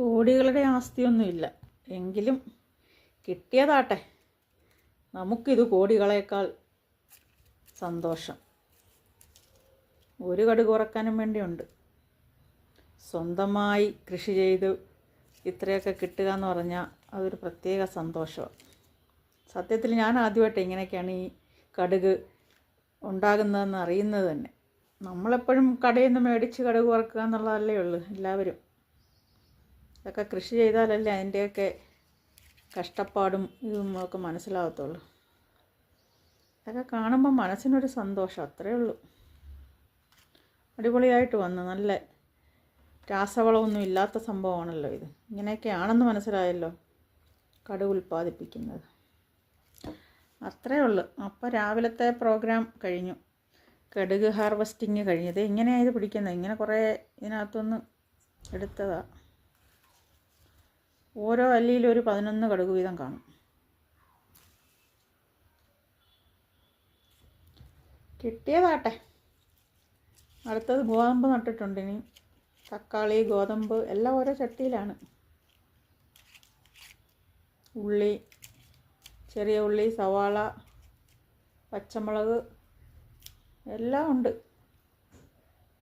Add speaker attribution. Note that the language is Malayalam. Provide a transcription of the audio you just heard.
Speaker 1: കോടികളുടെ ആസ്തിയൊന്നുമില്ല. എങ്കിലും കിട്ടിയതാട്ടെ. നമുക്കിത് കോടികളേക്കാൾ സന്തോഷം. ഒരു കടു കുറക്കാനും വേണ്ടിയുണ്ട്. സ്വന്തമായി കൃഷി ചെയ്ത് ഇത്രയൊക്കെ കിട്ടുക എന്ന് പറഞ്ഞാൽ അതൊരു പ്രത്യേക സന്തോഷമാണ്. സത്യത്തിൽ ഞാൻ ആദ്യമായിട്ട് ഇങ്ങനെയൊക്കെയാണ് ഈ കടുക് ഉണ്ടാകുന്നതെന്ന് അറിയുന്നത് തന്നെ. നമ്മളെപ്പോഴും കടയിൽ നിന്ന് മേടിച്ച് കടുക് വറക്കുക എന്നുള്ളതല്ലേ ഉള്ളൂ എല്ലാവരും. ഇതൊക്കെ കൃഷി ചെയ്താലല്ലേ അതിന്റെയൊക്കെ കഷ്ടപ്പാടും ഇതും ഒക്കെ മനസ്സിലാകത്തുള്ളൂ ഇതൊക്കെ കാണുമ്പോൾ മനസ്സിനൊരു സന്തോഷം അത്രയേ ഉള്ളൂ. അടിപൊളിയായിട്ട് വന്നു. നല്ല രാസവളമൊന്നും ഇല്ലാത്ത സംഭവമാണല്ലോ ഇത്. ഇങ്ങനെയൊക്കെയാണെന്ന് മനസ്സിലായല്ലോ കടുക് ഉൽപ്പാദിപ്പിക്കുന്നത്. അത്രയേ ഉള്ളൂ. അപ്പോൾ രാവിലത്തെ പ്രോഗ്രാം കഴിഞ്ഞു. കടുക് ഹാർവസ്റ്റിങ് കഴിഞ്ഞത് ഇങ്ങനെയാണ് ഇത് പിടിക്കുന്നത്? ഇങ്ങനെ കുറേ ഇതിനകത്തുനിന്ന് എടുത്തതാ. ഓരോ അല്ലിയിലും ഒരു പതിനൊന്ന് കടുക് വീതം കാണും. കിട്ടിയതാട്ടെ. അടുത്തത് ഗോതമ്പ് നട്ടിട്ടുണ്ട് ഇനി. തക്കാളി ഗോതമ്പ് എല്ലാം ഓരോ ചട്ടിയിലാണ്. ഉള്ളി ചെറിയ ഉള്ളി സവാള പച്ചമുളക് എല്ലാം ഉണ്ട്.